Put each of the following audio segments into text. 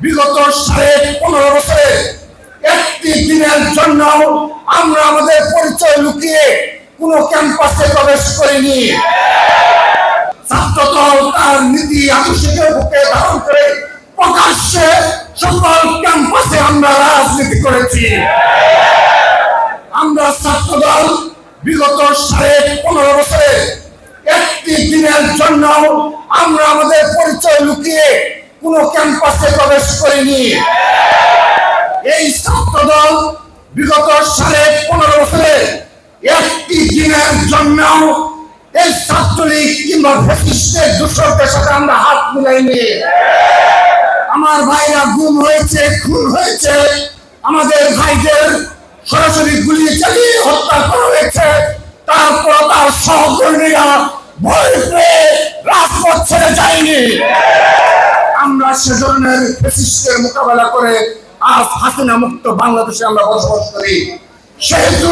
বিগত সাড়ে পনেরো বছরে একটি দিনের জন্য আমরা আমাদের পরিচয় লুকিয়ে কোনো ক্যাম্পাসে প্রবেশ করিনি। ছাত্রদল তার নীতি আদর্শকে বুকে ধারণ করে প্রকাশ্যে সকল ক্যাম্পাসে আমরা রাজনীতি করেছি। আমরা ছাত্রদল বিগত সাড়ে পনেরো বছরে একটি দিনের জন্য আমরা আমাদের পরিচয় লুকিয়ে কোনো ক্যাম্পাসে প্রবেশ করেনি। এই ছাত্রদল বিগত সাড়ে পনেরো বছরে একটি দিনের জন্য এই ছাত্রলীগ কিংবা ফ্যাসিস্টের দূষকদের সাথে আমরা হাত মিলাইনি। আমার ভাইরা গুম হয়েছে, খুন হয়েছে। আমাদের ভাইদের সরাসরি গুলি চালিয়ে হত্যা করা হয়েছে। তারপর তার সহকর্মীরা ভয় পেয়ে রাজপথ ছেড়ে যায়নি। মোকাবেলা করে আজ হাসিনা মুক্ত বাংলাদেশে আমরা বসবাস করি। সেহেতু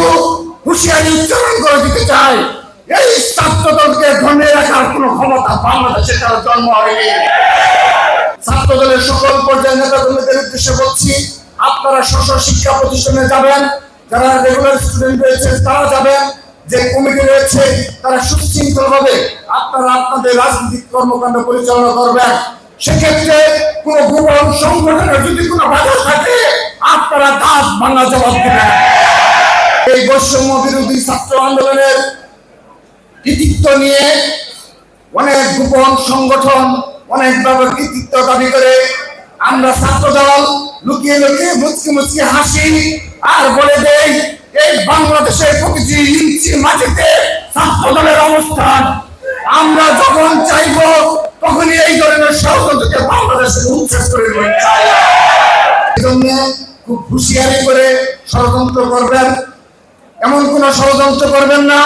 হুঁশিয়ারি উচ্চারণ করে দিতে চাই, এই ধরে রাখার কোনো ক্ষমতা বাংলাদেশে কারও জন্ম হয়নি। সকল পর্যায়ের নেতা কর্মীদের উদ্দেশ্যে বলছি, আপনারা শিক্ষা প্রতিষ্ঠানে যাবেন, যারা রেগুলার স্টুডেন্ট তারা যাবেন, যে কমিটি রয়েছে তারা সুশৃঙ্খল ভাবে আপনারা আপনাদের রাজনৈতিক কর্মকাণ্ড পরিচালনা করবেন। সেক্ষেত্রে কোন গোপন সংগঠনের যদি কোনো বাধা থাকে, আপনারা দাঁত ভাঙা জবাব দেবেন। এই বৈষম্য বিরোধী ছাত্র আন্দোলনের কৃতিত্ব নিয়ে অনেক গোপন সংগঠন অনেকভাবে কৃতিত্ব দাবি করে। আমরা ছাত্র দল লুকিয়ে লুকিয়ে মুচকি মুচকি হাসি আর বলে দেই, এই বাংলাদেশের প্রতিটি ইঞ্চি মাটিতে ছাত্র দলের অবস্থান। আমরা যখন চাইব খুব হুঁশিয়ারি করে ষড়যন্ত্র করবেন। এমন কোন ষড়যন্ত্র করবেন না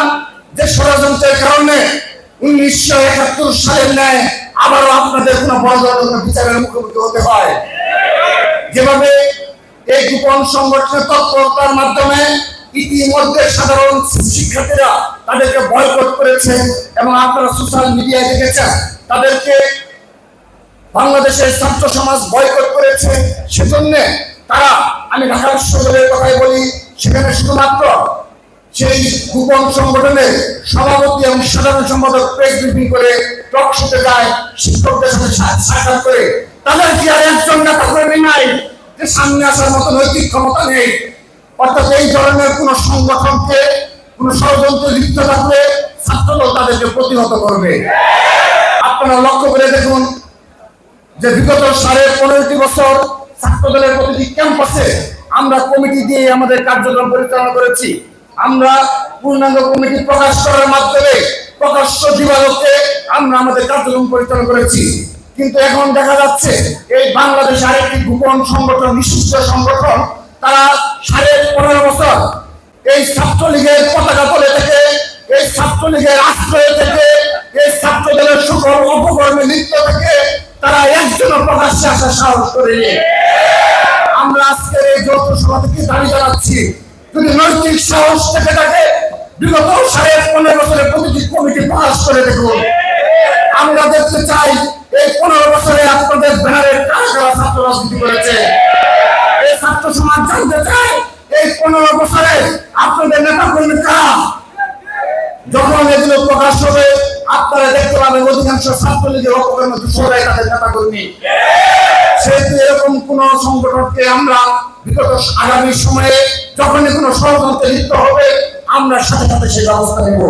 যে ষড়যন্ত্রের কারণে উনিশশো একাত্তর সালের ন্যায় আবারও আপনাদের কোন বড় বিচারের মুখোমুখি হতে হয়। যেভাবে এই গোপন সংগঠনের তৎপরতার মাধ্যমে ইতিমধ্যে সাধারণ শিক্ষার্থীরা তাদেরকে বয়কট করেছে এবং আপনারা সোশ্যাল মিডিয়ায় দেখেছেন, তাদেরকে বাংলাদেশের ছাত্র সমাজ বয়কট করেছে। সেজন্য তারা, আমি ঢাকা বিশ্ববিদ্যালয়ের কথাই বলি, সেখানে শুধুমাত্র সেই গোপন সংগঠনের সভাপতি এবং সাধারণ সম্পাদক প্রেস ব্রিফিং করে টক শুতে যায়, শিক্ষকদের সাথে সাক্ষাৎ করে। তাদের কি আর একজন নেতা কর্মী নাই যে সামনে আসার মতো নৈতিক ক্ষমতা নেই? অর্থাৎ এই ধরনের কোন সংগঠনকে, কোন ষড়যন্ত্র লিপ্ত থাকলে ছাত্রদল তাদেরকে প্রতিহত করবে। আপনারা লক্ষ্য করে দেখুন যে বিগত সাড়ে পনেরোটি বছর ছাত্রদলের প্রতিটি ক্যাম্পাসে আমরা কমিটি দিয়ে আমাদের কার্যক্রম পরিচালনা করেছি। আমরা পূর্ণাঙ্গ কমিটি প্রকাশ করার মাধ্যমে প্রকাশ্য দিবালোকে আমরা আমাদের কার্যক্রম পরিচালনা করেছি। কিন্তু এখন দেখা যাচ্ছে এই বাংলাদেশ আরেকটি গোপন সংগঠন, নিষিদ্ধ সংগঠন, তারা সাড়ে পনেরো বছর এই ছাত্রলীগের পতাকা তলে থেকে, এই ছাত্রলীগের আশ্রয় থেকে, এই ছাত্র দলের সকল অপকর্মে লিপ্ত থেকে তারা একজনও প্রকাশ্যে আসার সাহস করেনি পনেরো বছরের প্রতিটি করে দেখুন। দেখতে চাই পনেরো বছরে আপনাদের ছাত্র রাজনীতি করেছে? এই এই পনেরো বছরে আপনাদের নেতা কর্মী প্রকাশ হবে, আপনারা দেখতে পাবেন অধিকাংশ ছাত্রলীগের নেতা কর্মী সেহেতু এরকম কোন সংগঠনকে আমরা বিগত আগামী সময়ে যখনই কোনো ষড়যন্ত্রে লিপ্ত হবে আমরা সাথে সাথে সেই ব্যবস্থা নেব।